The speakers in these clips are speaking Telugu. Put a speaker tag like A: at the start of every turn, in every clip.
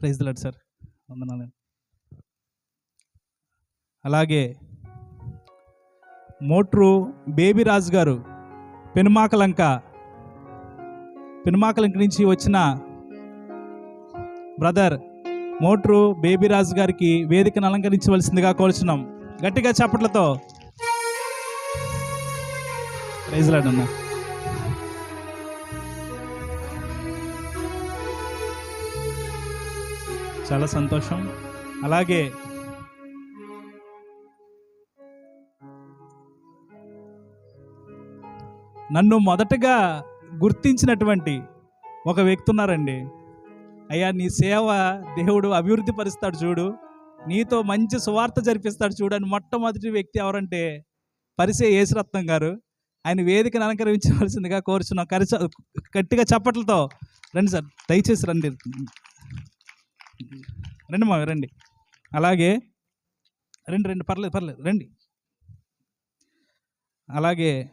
A: Praise lord sir. వందనాలు. అలాగే మోట్రు బేబీ రాజు గారు పెనుమాకలంక పెనుమాకలంక నుంచి వచ్చిన బ్రదర్ మోట్రు బేబీ రాజు గారికి వేదికను అలంకరించవలసిందిగా కోల్చున్నాం గట్టిగా చప్పట్లతో. ప్రైజ్ చాలా సంతోషం. అలాగే నన్ను మొదటగా గుర్తించినటువంటి ఒక వ్యక్తి ఉన్నారండి. అయ్యా నీ సేవ దేవుడు అభివృద్ధి పరుస్తాడు చూడు. నీతో మంచి సువార్త జరిపిస్తాడు చూడు అని మొట్టమొదటి వ్యక్తి ఎవరంటే పరిసే యేసురత్నం గారు. ఆయన వేదికను అలంకరించవలసిందిగా కోరుచున్నాం. కరిచ గట్టిగా చప్పట్లతో రండి సార్ దయచేసి రండి. రండి మా రండి. అలాగే రండి రండి పర్లేదు పర్లేదు రండి. అలాగే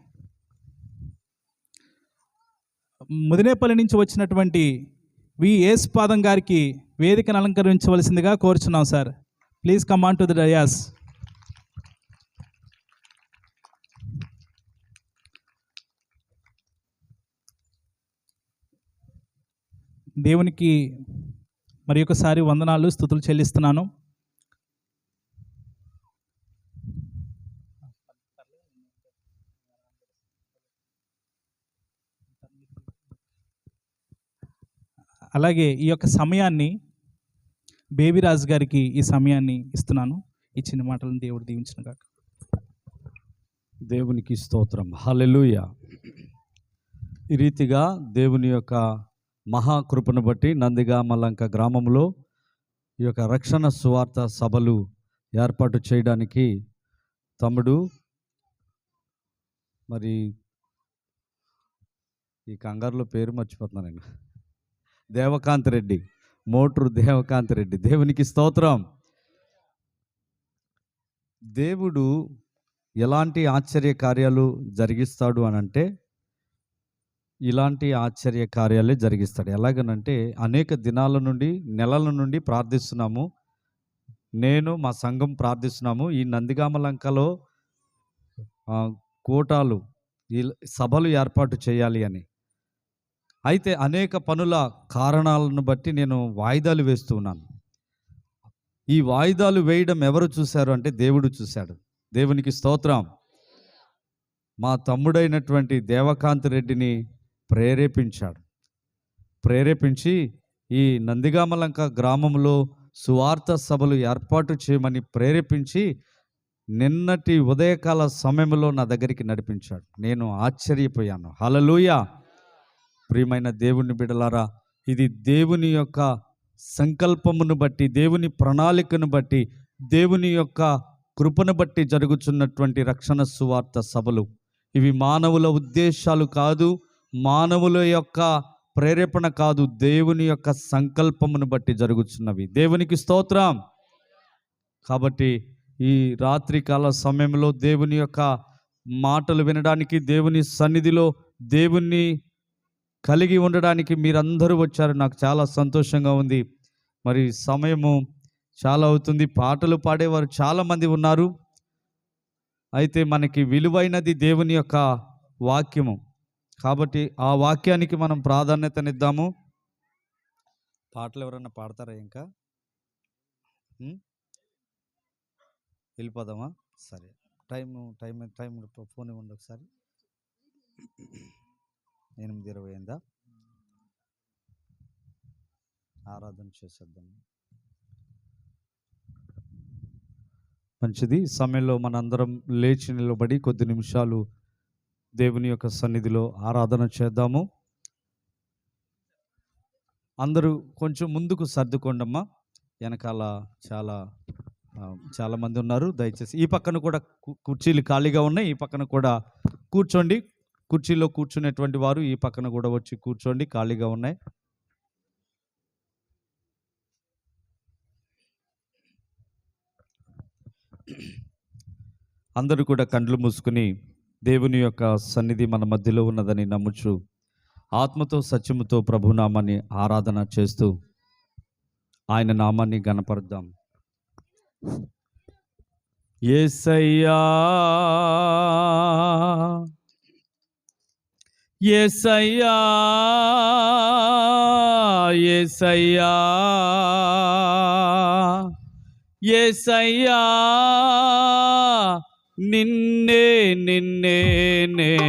A: ముదినేపల్లి నుంచి వచ్చినటువంటి వి. ఏసుపాదం గారికి వేదికను అలంకరించవలసిందిగా కోరుచున్నాం sir. Please come on to the dais. దేవునికి మరి ఒకసారి వందనాలు స్థుతులు చెల్లిస్తున్నాను. అలాగే ఈ యొక్క సమయాన్ని బేబీరాజు గారికి ఈ సమయాన్ని ఇస్తున్నాను. ఇచ్చిన మాటలను దేవుడు దీవించిన కాక
B: దేవునికి స్తోత్రం. హలెలుయ ఈ రీతిగా దేవుని యొక్క మహాకృపను బట్టి నందిగామలంక గ్రామంలో ఈ యొక్క రక్షణ సువార్త సభలు ఏర్పాటు చేయడానికి తమ్ముడు మరి ఈ కంగారులో పేరు మర్చిపోతున్నాను నేను దేవకాంత్ రెడ్డి మోటరు దేవకాంత్ రెడ్డి. దేవునికి స్తోత్రం. దేవుడు ఎలాంటి ఆశ్చర్య కార్యాలు జరిగిస్తాడు అని అంటే ఇలాంటి ఆశ్చర్య కార్యాలే జరిగిస్తాడు. ఎలాగనంటే అనేక దినాల నుండి నెలల నుండి ప్రార్థిస్తున్నాము. నేను మా సంఘం ప్రార్థిస్తున్నాము. ఈ నందిగామలంకలో ఆ, కూటాలు ఈ సభలు ఏర్పాటు చేయాలి అని. అయితే అనేక పనుల కారణాలను బట్టి నేను వాయిదాలు వేస్తున్నాను ఈ వాయిదాలు వేయడం ఎవరు చూశారు అంటే దేవుడు చూశాడు. దేవునికి స్తోత్రం. మా తమ్ముడైనటువంటి దేవకాంత్ రెడ్డిని ప్రేరేపించాడు. ప్రేరేపించి ఈ నందిగామలంక గ్రామంలో సువార్త సభలు ఏర్పాటు చేయమని ప్రేరేపించి నిన్నటి ఉదయకాల సమయంలో నా దగ్గరికి నడిపించాడు. నేను ఆశ్చర్యపోయాను. హలలుయ ప్రియమైన దేవుని బిడలారా ఇది దేవుని యొక్క సంకల్పమును బట్టి దేవుని ప్రణాళికను బట్టి దేవుని యొక్క కృపను బట్టి జరుగుతున్నటువంటి రక్షణ సువార్త సభలు. ఇవి మానవుల ఉద్దేశాలు కాదు మానవుల యొక్క ప్రేరేపణ కాదు దేవుని యొక్క సంకల్పమును బట్టి జరుగుతున్నవి. దేవునికి స్తోత్రం. కాబట్టి ఈ రాత్రికాల సమయంలో దేవుని యొక్క మాటలు వినడానికి దేవుని సన్నిధిలో దేవుణ్ణి కలిగి ఉండడానికి మీరందరూ వచ్చారు. నాకు చాలా సంతోషంగా ఉంది. మరి సమయము చాలా అవుతుంది. పాటలు పాడేవారు చాలామంది ఉన్నారు. అయితే మనకి విలువైనది దేవుని యొక్క వాక్యము. కాబట్టి ఆ వాక్యానికి మనం ప్రాధాన్యతనిద్దాము. పాటలు ఎవరన్నా పాడతారా ఇంకా? వెళ్ళిపోదామా? సరే. టైం టైం టైం ఫోన్ ఇవ్వండి ఒకసారి. ఎనిమిది ఇరవై అయిందా? ఆరాధన చేసేద్దాం. మంచిది. సమయంలో మనందరం లేచి నిలబడి కొద్ది నిమిషాలు దేవుని యొక్క సన్నిధిలో ఆరాధన చేద్దాము. అందరూ కొంచెం ముందుకు సర్దుకోండమ్మా. వెనకాల చాలా చాలామంది ఉన్నారు. దయచేసి ఈ పక్కన కూడా కుర్చీలు ఖాళీగా ఉన్నాయి. ఈ పక్కన కూడా కూర్చోండి. కుర్చీలో కూర్చునేటువంటి వారు ఈ పక్కన కూడా వచ్చి కూర్చోండి. ఖాళీగా ఉన్నాయి. అందరూ కూడా కండ్లు మూసుకుని దేవుని యొక్క సన్నిధి మన మధ్యలో ఉన్నదని నమ్ముచు ఆత్మతో సత్యముతో ప్రభునామాన్ని ఆరాధన చేస్తూ ఆయన నామాన్ని గణపరుద్దాం ఏసయ్యా ఏసయ్యా ఏసయ్యా ఏసయ్యా నిన్నే నిన్నే నే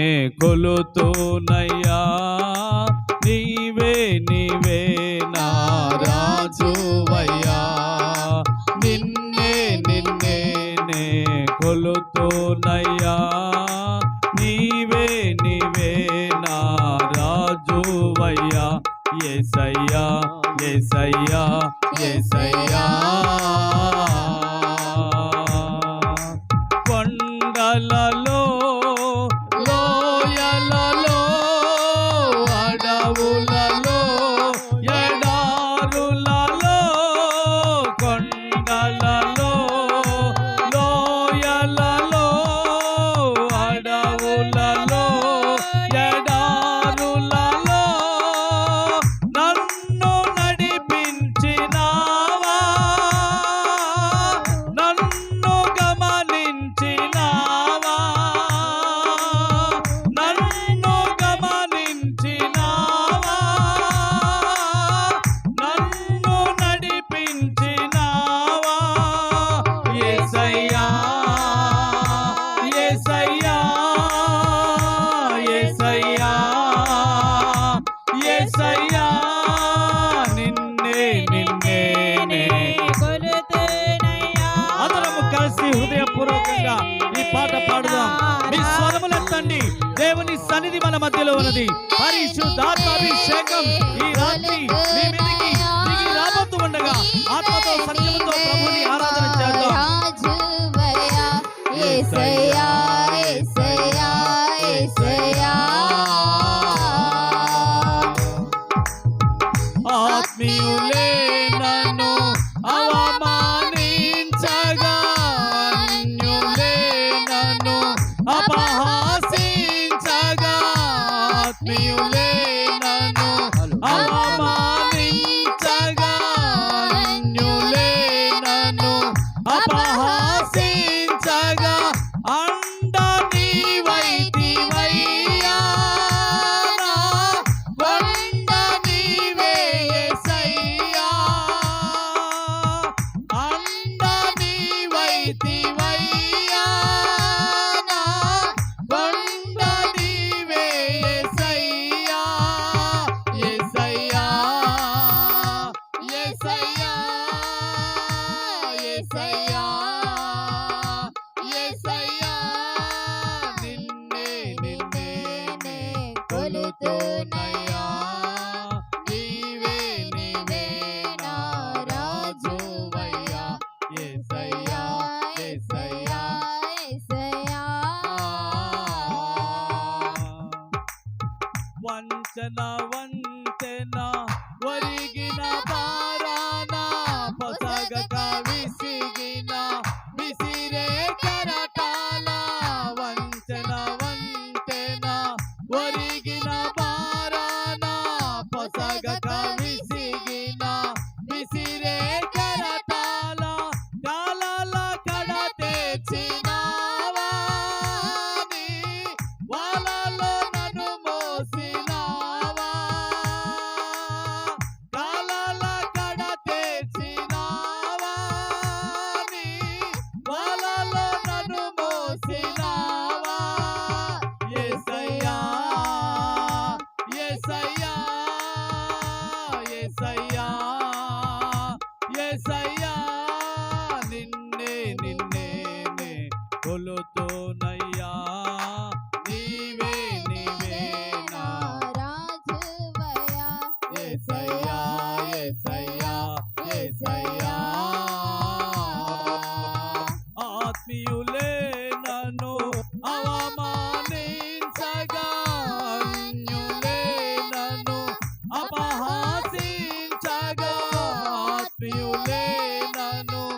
B: కొలుతూనయ్యా. నీవే నీవే నా రాజువయ్యా. నిన్నే నిన్నే నే కొలుతూనయ్యా. నీవే నీవే నా రాజువయ్యా. ఎసయ్యా ఎసయ్యా ఏసయ్యా. పాడుదాం మీ స్వరములెత్తండి. దేవుని సన్నిధి మన మధ్యలో ఉన్నది. పరిశుద్ధాత్మాభిషేకం ఈ రాత్రి మీ మీదకి దిగి రాబోతూ ఉండగా ఆత్మతో సత్యముతో ప్రభుని ఆరాధన చేద్దాం. না れなの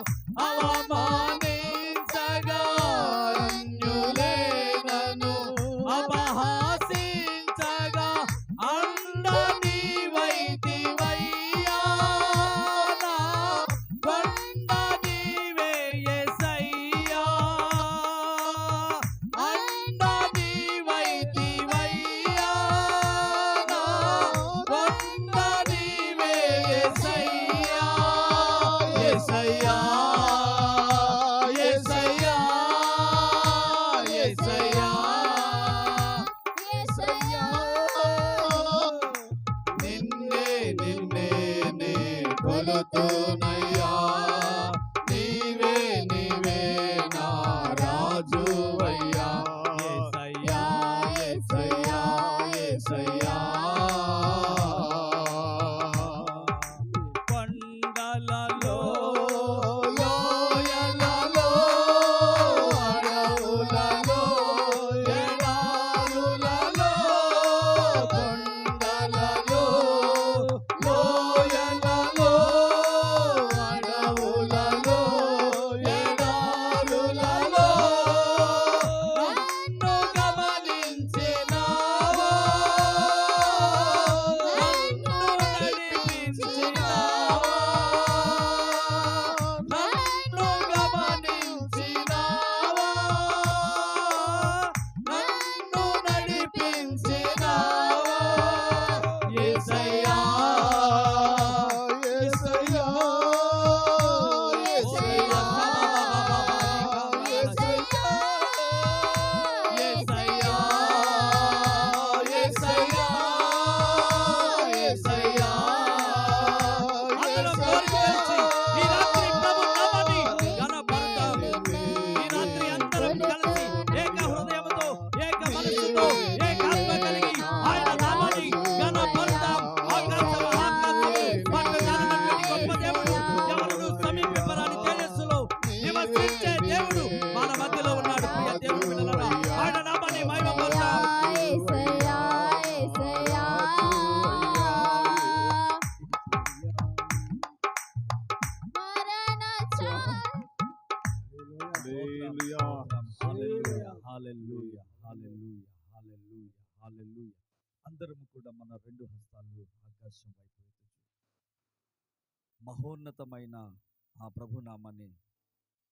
B: మహోన్నతమైన ఆ ప్రభునామాన్ని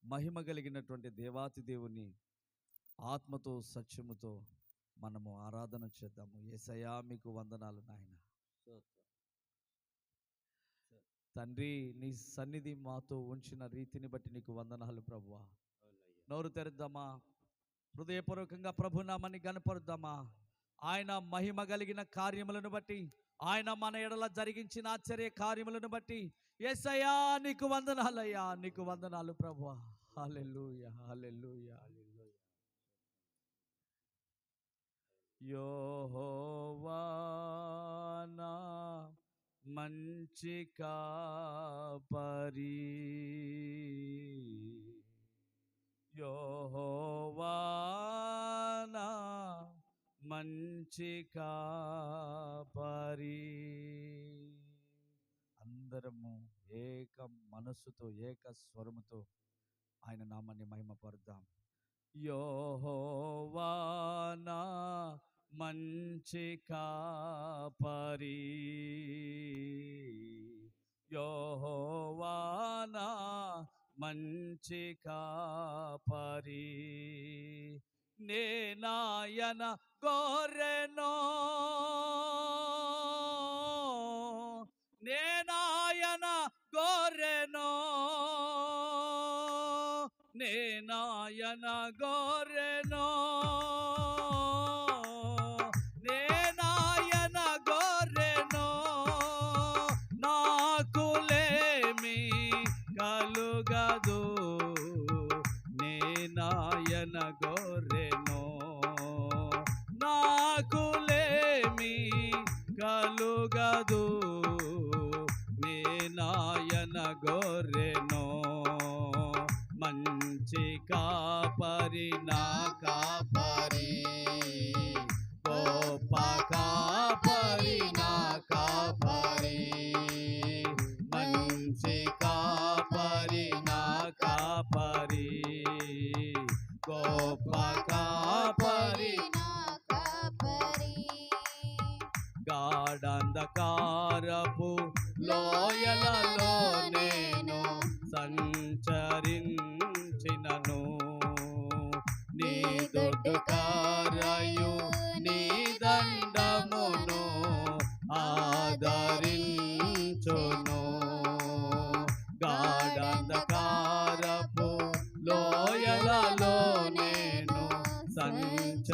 B: మహిమ కలిగినటువంటి దేవాతి దేవుని ఆత్మతో సత్యముతో మనము ఆరాధన చేద్దాము. ఏసయా మీకు వందనాలు నాయన. తండ్రి నీ సన్నిధి మాతో ఉంచిన రీతిని బట్టి నీకు వందనాలు ప్రభువా. నోరు తెరుద్దామా? హృదయపూర్వకంగా ప్రభునామాన్ని గనపరుద్దామా? ఆయన మహిమ కలిగిన కార్యములను బట్టి ఆయన మన ఎడల జరిగించిన ఆశ్చర్య కార్యములను బట్టి ఎస్ఐయా నీకు వందనాలయ్యా నీకు వందనాలు ప్రభు హాలెలూయ హాలెలూయ యోహోవానా మంచి కాపరి. యోహోవానా మంచి కాపరి. అందరము ఏక మనస్సుతో ఏక స్వరముతో ఆయన నామాన్ని మహిమపరుద్దాం. యోహోవానా మంచి కాపరి. యోహోవానా మంచి కాపరి. నేనాయన గోరెనో. నేనాయన గోరెనో. నేనాయన గోరెనో. నేనాయన గోరెనో. నాకులేమి కలుగదు. నేనాయన గోరెనో దొడ్డు కారయు నీ దండమును ఆదరించును. గాఢంధకారపు లోయలలో నేను సంచరించినను.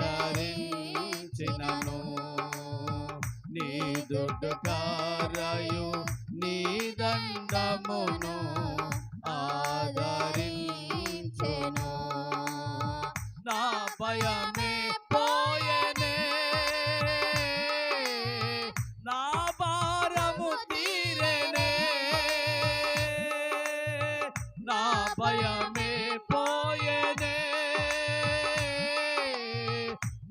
B: నీ దొడ్డు కారయు నీ దండమును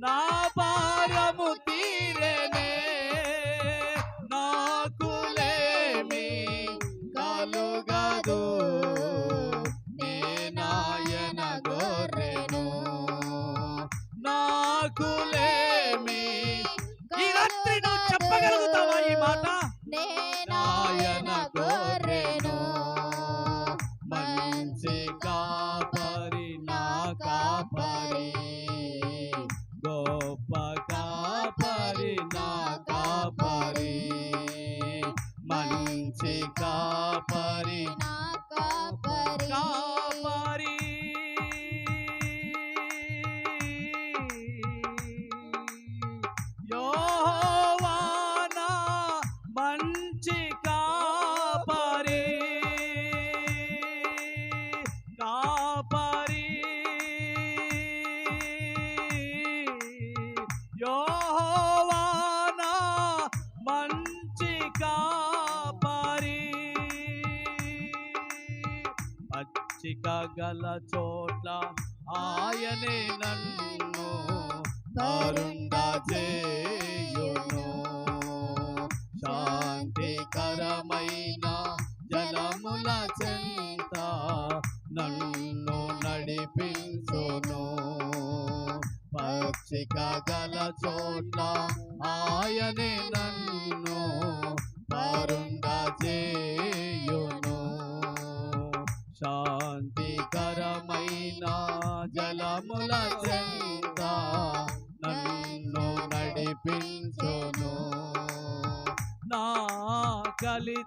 B: నా భారము గల చోట్ల ఆయనే నన్ను అరుండ చేయును. శాంతికరమైన జలముల చెంత నన్ను నడిపించును. పక్షిక గల చోట్ల ఆయనే నన్ను పరుండ చేయును. శాంతికరమైన జలముల చెంత నన్ను నడిపించును. నా కలి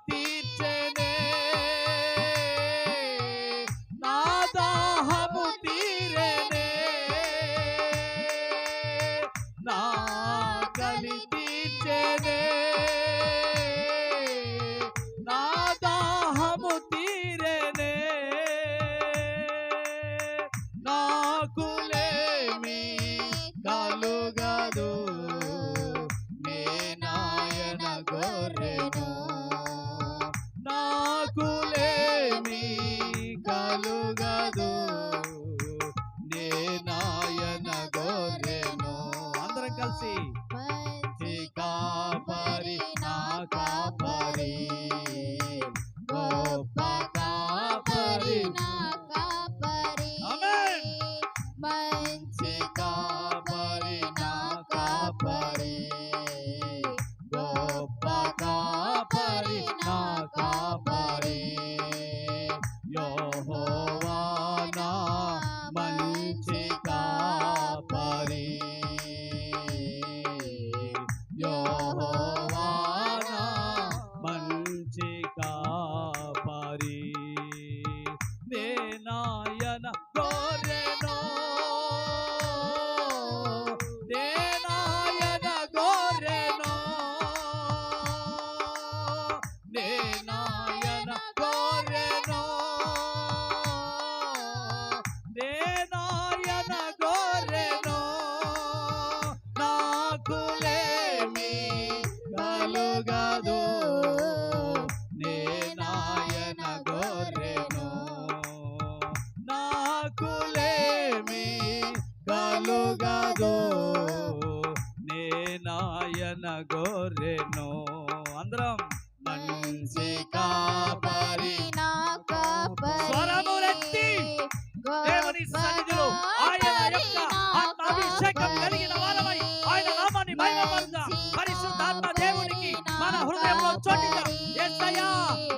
B: గోరెను అందరం మంచి కాపరి
C: నా కాపరి.
B: స్వరములెత్తి దేవుని సన్నిధిలో ఆయన యొక్క ఆత్మాభిషేకం కలిగిన వారమై ఆయన నామాన్ని మహిమపరుద్దాం పరిశుద్ధాత్మ దేవునికి మన హృదయంలో చోటిగా యేసయ్యా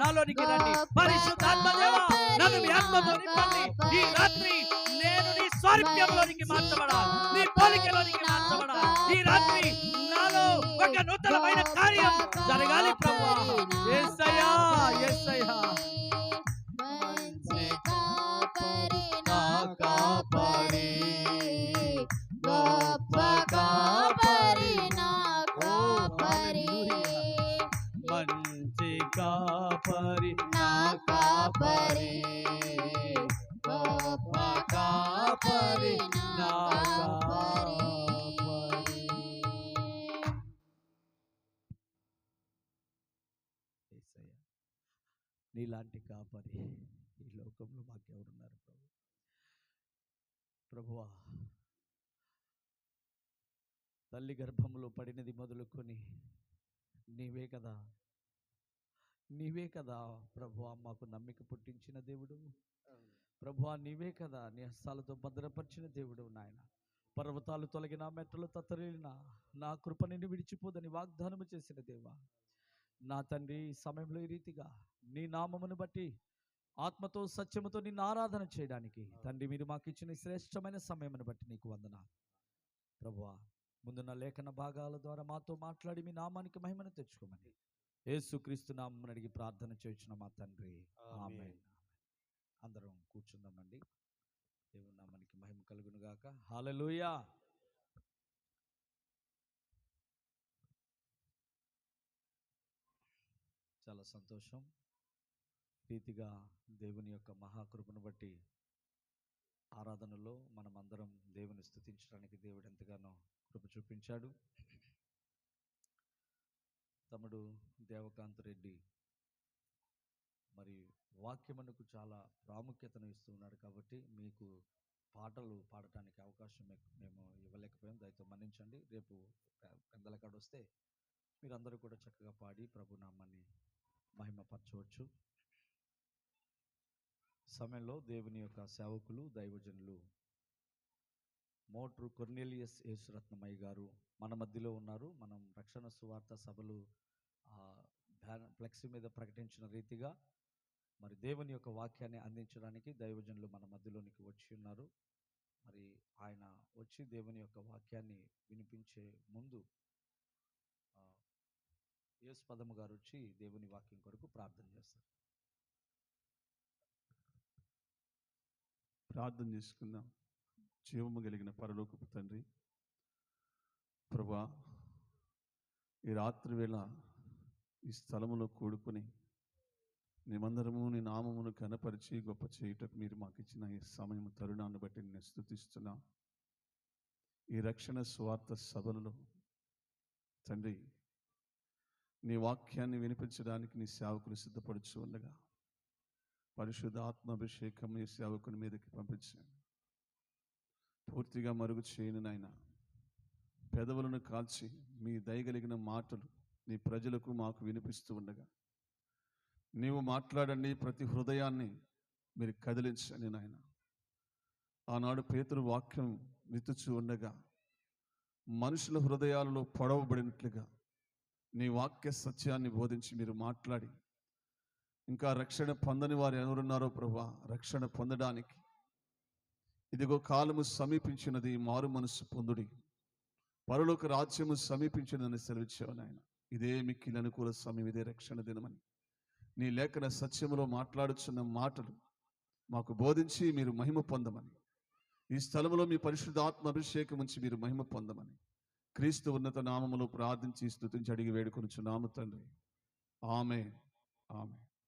B: నాలోనికి రండి. పరిశుద్ధాత్మ దేవా నన్ను మీ ఆత్మతో నింపండి. ఈ రాత్రి నేను నీ స్వారూప్యంలోనికి మార్చబడాలి. నీ పోలికలోనికి మార్చబడాలి. నూతనమైన కార్యం జరగాలి
C: మంచి కాపరి
B: నా కాపరి.
C: గొప్ప కాపరి నా కాపరి.
B: మంచి కాపరి
C: నా కాపరి.
B: గొప్ప కాపరి నా నీలాంటి కాపరి ఈ లోకంలో మాకెవరున్నారు ప్రభు? ప్రభువా తల్లి గర్భములో పడినది మొదలుకొని నీవే కదా? నీవే కదా ప్రభువా మాకు నమ్మిక పుట్టించిన దేవుడు? ప్రభువా నీవే కదా నీ హస్తాలతో భద్రపరిచిన దేవుడు నాయన. పర్వతాలు తొలగిన మెట్టలు తత్తరిలిన నా కృప నిన్ను విడిచిపోదని వాగ్దానము చేసిన దేవా. నా తండ్రి ఈ సమయంలో ఈ రీతిగా నీ నామమును బట్టి ఆత్మతో సత్యముతో నిన్ను ఆరాధన చేయడానికి తండ్రి మీరు మాకు ఇచ్చిన శ్రేష్టమైన సమయమును బట్టి నీకు వందన ప్రభువా ముందున్న లేఖన భాగాల ద్వారా మాతో మాట్లాడి మీ నామానికి మహిమను తెచ్చుకోమని యేసుక్రీస్తు నామమును అడిగి ప్రార్థన చేయించిన మా తండ్రి. అందరం కూర్చుందామండి. దేవుని నామానికి మహిమ కలుగును గాక. చాలా సంతోషం. రీతిగా దేవుని యొక్క మహాకృపను బట్టి ఆరాధనలో మనమందరం దేవుని స్థుతించడానికి దేవుడు ఎంతగానో కృప చూపించాడు. తమ్ముడు దేవకాంత్ రెడ్డి మరి వాక్యమునకు చాలా ప్రాముఖ్యతను ఇస్తూ ఉన్నాడు కాబట్టి మీకు పాటలు పాడటానికి అవకాశం మేము ఇవ్వలేకపోయాం. దయతో మన్నించండి. రేపు పె- పెద్దల కాడ వస్తే మీరందరూ కూడా చక్కగా పాడి ప్రభు నామాన్ని మహిమపరచవచ్చు. సమయంలో దేవుని యొక్క సేవకులు దైవజనులు మోట్రు కొర్నేలియస్ యేసురత్నమయ్య గారు మన మధ్యలో ఉన్నారు. మనం రక్షణ సువార్త సభలు బ్యాన- ఫ్లెక్సీ మీద ప్రకటించిన రీతిగా మరి దేవుని యొక్క వాక్యాన్ని అందించడానికి దైవజనులు మన మధ్యలోనికి వచ్చి ఉన్నారు. మరి ఆయన వచ్చి దేవుని యొక్క వాక్యాన్ని వినిపించే ముందు యేసు పదము గారు వచ్చి దేవుని వాక్యం కొరకు ప్రార్థన చేస్తారు.
D: ప్రార్థన చేసుకుందాం. జీవము కలిగిన పరలోకపు తండ్రి ప్రభా ఈ రాత్రి వేళ ఈ స్థలములో కూడుకొని మేమందరము నీ నామమును కనపరిచి గొప్ప చేయుటకు మీరు మాకు ఇచ్చిన ఈ సమయం తరుణాన్ని బట్టి నేను స్థుతిస్తున్నాం ఈ రక్షణ స్వార్థ సభలలో తండ్రి నీ వాక్యాన్ని వినిపించడానికి నీ సేవకులు సిద్ధపడుచు ఉండగా. పరిశుద్ధ ఆత్మాభిషేకం నీ సేవకుని మీదకి పంపించాను పూర్తిగా మరుగు చేయను నాయన. పెదవులను కాల్చి మీ దయగలిగిన మాటలు నీ ప్రజలకు మాకు వినిపిస్తూ ఉండగా. నీవు మాట్లాడండి ప్రతి హృదయాన్ని మీరు కదిలించండి నాయన. ఆనాడు పేతురు వాక్యం వితుచు ఉండగా మనుషుల హృదయాలలో పొడవబడినట్లుగా నీ వాక్య సత్యాన్ని బోధించి మీరు మాట్లాడి. ఇంకా రక్షణ పొందని వారు ఎవరున్నారో ప్రభా? రక్షణ పొందడానికి. ఇదిగో కాలము సమీపించినది మారు మనస్సు పొందుడి. పరులోక రాజ్యము సమీపించినదని సెలవిచ్చావు నాయన. ఇదే మిక్కిలి అనుకూల సమయం ఇదే రక్షణ దినమని. నీ లేఖన సత్యములో మాట్లాడుచున్న మాటలు మాకు బోధించి మీరు మహిమ పొందమని. ఈ స్థలంలో మీ పరిశుద్ధాత్మ అభిషేకం ఉంచి మీరు మహిమ పొందమని. క్రీస్తు ఉన్నత నామములో ప్రార్థించి స్థుతించి అడిగి వేడుకొనుచు నామ తండ్రి. ఆమె ఆమె